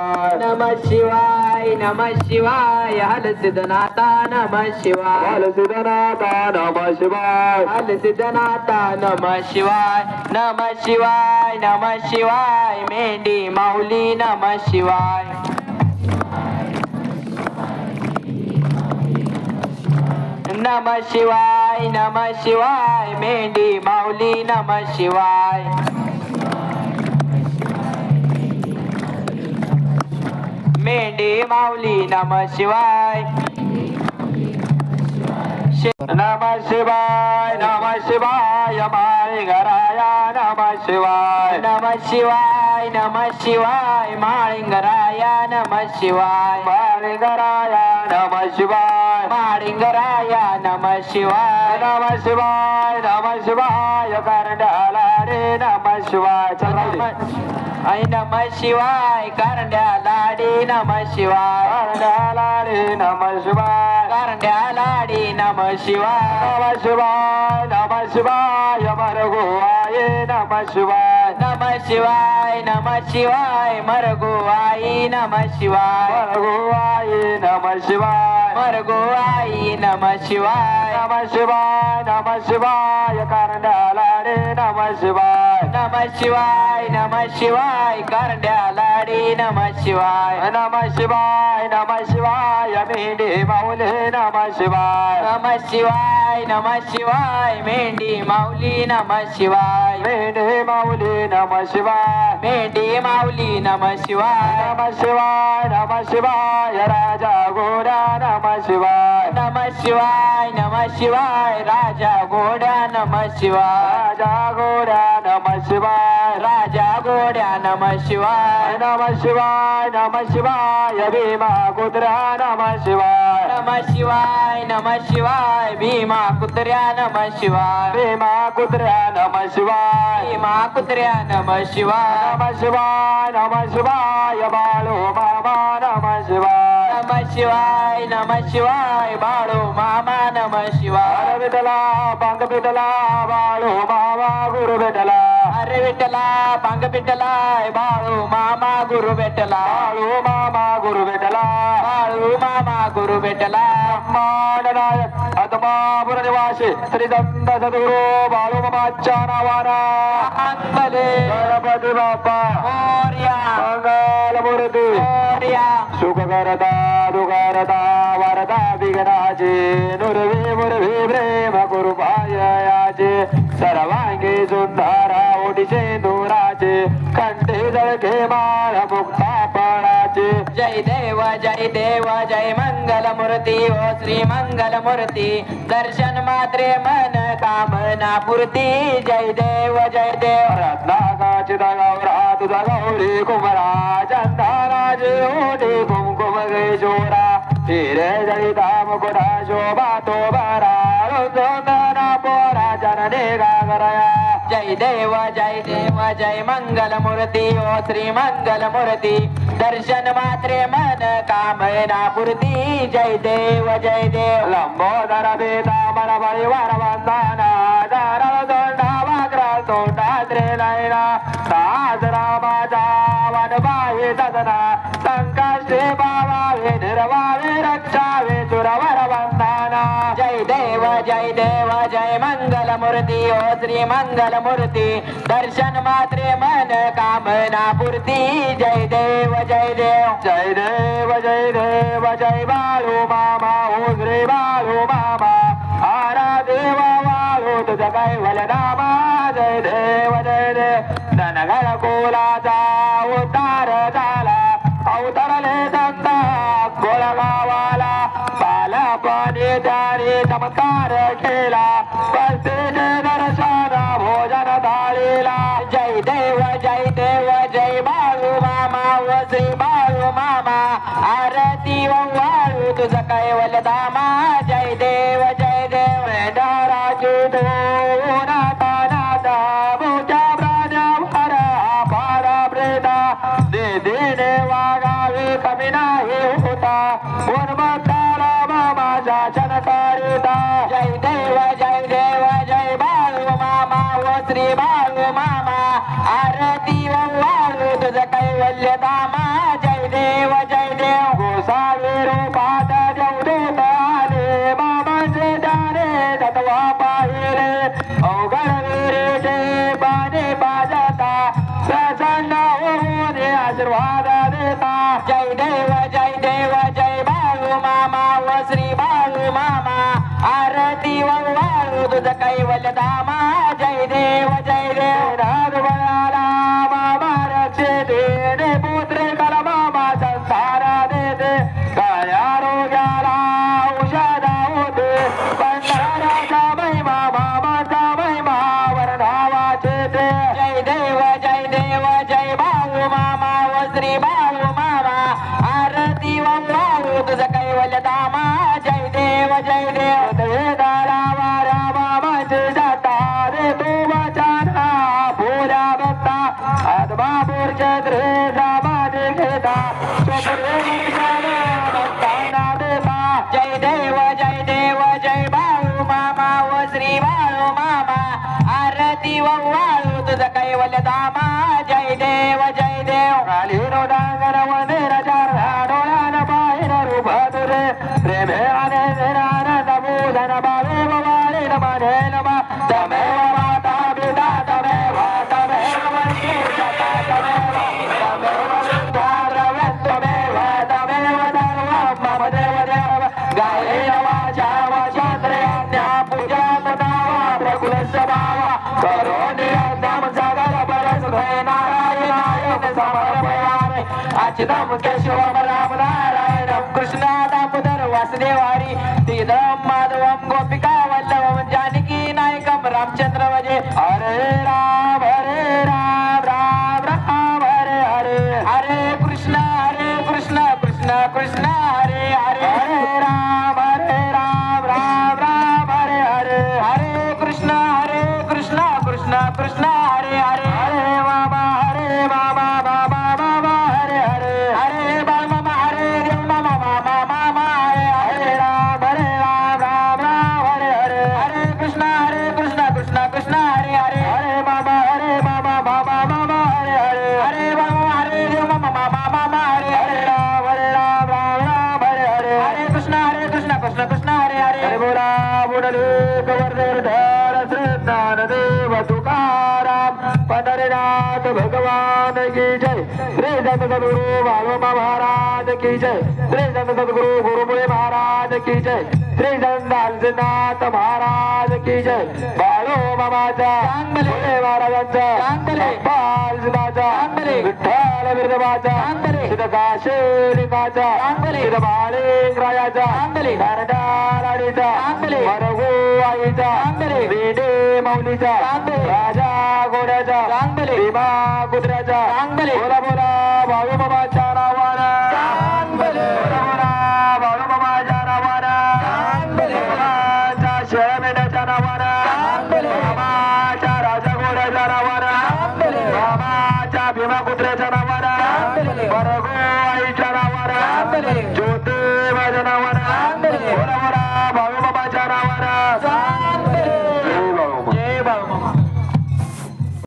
नम शिवाय नम शिवाय हल सिद्धनाथा नम शिवाय। बाल सिद्धनाथा नम शिवाय। हल सिद्धनाथा नम शिवाय नम शिवाय नम शिवाय। मेंढी माऊली नम शिवाय। नम शिवाय नम शिवाय। मेंढी माऊली नम शिवाय। मेंढी माऊली नम शिवाय. नम शिवाय नम शिवाय माळी घराया नम शिवाय. नम शिवाय नम शिवाय माळिंगराया नम शिवाय. माळी घराया नम शिवाय. माळिंगराया नम शिवाय. नम शिवाय नम शिवाय करंडाला रे नम शिवाय. ऐ नम शिवाय करंड्या लाडी नम शिवाय. करंडाला रे नम शिवाय. करंड्या लाडी नम शिवाय. नम शिवाय नम शिवाय मरगोवाये नम शिवाय. नम शिवाय नम शिवाय मरगो आई नम शिवाय. मरगोवाये नम शिवाय. मरगो आई नम शिवाय. नम शिवाय नम शिवाय करंडाला रे नम शिवाय. नम शिवाय नम शिवाय करंड्या लाडी नम शिवाय नम शिवाय नम शिवाय मेंढे माऊले नम शिवाय नम शिवाय नम शिवाय मेंढी माऊली नम शिवाय मेंढे माऊली नम शिवाय मेंढी माऊली नम शिवाय नम शिवाय नम शिवाय राजा घोडा नम शिवाय नम शिवाय नम शिवाय राजा घोड्या नम शिवाय राजा घोडा नम शिवाय राजा घोड्या नम शिवाय. नम शिवाय नम शिवाय भीमा कुत्रा नम शिवाय. नम शिवाय नम शिवाय भीमा कुत्र्या नम शिवाय. भीमा कुत्र्या नम शिवाय. भीमा कुत्र्या नम शिवाय. नम शिवाय नम शिवाय बाळू मामा नम शिवाय. नम शिवाय नम शिवाय बाळो मामा नम शिवाय. विठला पांग पिटला बाळू मामा गुरु भेटला अरे विठला पांग पिटलाय बाळू मामा गुरु भेटला बाळू मामा गुरु भेटला बाळू मामा गुरु भेटला नायक आत्मापुर निवासी श्री दंत सद्गुरु बाळू मामाच्या नावाना अंगले गणपती बाप्पा मोर्या मंगल मूर्ती मोर्या सुख करता दुखरता वरदा विघ्नाचे नुरवी मुरवी प्रेम कृपायाचे सर्वांगी सुंदरा ओढीचे दुराचे कंठे जळके माळ मुक्ता पणाचे जय देव जय देव जय मंगल मूर्ती ओ श्री मंगल मूर्ती दर्शन मात्रे मन कामना पूर्ती. जय देव जय देव. रत्नाकाची गौरा तुझा गौरी कुमरा चंदनाचे ओढे कुमकुम गे चोरा हिरे जळिता मुकुटा शोभा तो बरा रुंदना पोरा जनने गागरया जय देव जय देव जय मंगल मूर्ती ओ श्री मंगल मूर्ती दर्शन मात्रे मन कामना पूर्ती. जय देव जय देव. लंबोदर पीतांबर परिवार वंदना दरळ तोंडा वाकरा तोंडा त्रिनयना दास रामाचा वनबाई सदना निर्वावे रक्षावे सुरवर जय देव जय मंगल मूर्ती ओ श्री मंगल मूर्ती दर्शन मात्रे मन कामना पूर्ती. जय देव जय देव. जय देव जय देव जय बाळू मामा ओ श्री बाळू मामा. आरा देव वाळू तुझ काय नामा जय देव जय देव. धनगर कोलाचा पाणी चमत्कार केला. पस्तीचे दर्शन भोजन थाळीला जय देव जय देव जय बाळू मामा व श्री बाळू मामा. आरती वाळू तुझ कैवल धामा. जय देव जय देव मेंढाराची श्री भाऊ मामा आरती वांगू तुझ कैवल्य दामा जय देव जय देव गोसावी रूपात देवदेत आले बाबाचे दारे तत्वा पाहिले. अवघड जे बाने बाजता प्रसन्न होऊ दे आशीर्वाद देता. जय देव जय देव जय भाऊ मामा व श्री भाऊ मामा आरती वांगू तुझ कैवल्य दामा देव जय देव देणे पुत्रे कला मामा देते काय आरोग्याला होते पंढराचा महिमा मामाचा महिमा वरधावाचे ते जय देव जय देव जय मामा व श्री मामा। आरती कैवल्य जय देव जय देव आत्मापूरच्या त्रेचा जय देव जय देव. जय बाळू अच्युतं केशवं राम नारायण कृष्णा दामोदर वासुदेव हरी बुडले कवर्धर धर श्री ज्ञानदेव तुकाराम. पंढरीनाथ भगवान की जय. श्री संत सद्गुरु बाळोबा महाराज की जय. श्री संत सद्गुरु गुरुमुळे महाराज की जय. श्री संत हलसीनाथ महाराज की जय. மமாஜா வாரகஞ்சா பால் சிதாஜா விட்டால விருதமாஜா சித காஷேரி மாஜா. சித பாலேங்கராயாஜா நரடாராடிஜா வரகு ஆயிஜா வீடே மௌலிஜா ராஜா கோடாஜா. விமா குதிராஜா. போல போல வாயு மமாஜா সূত্রে জানা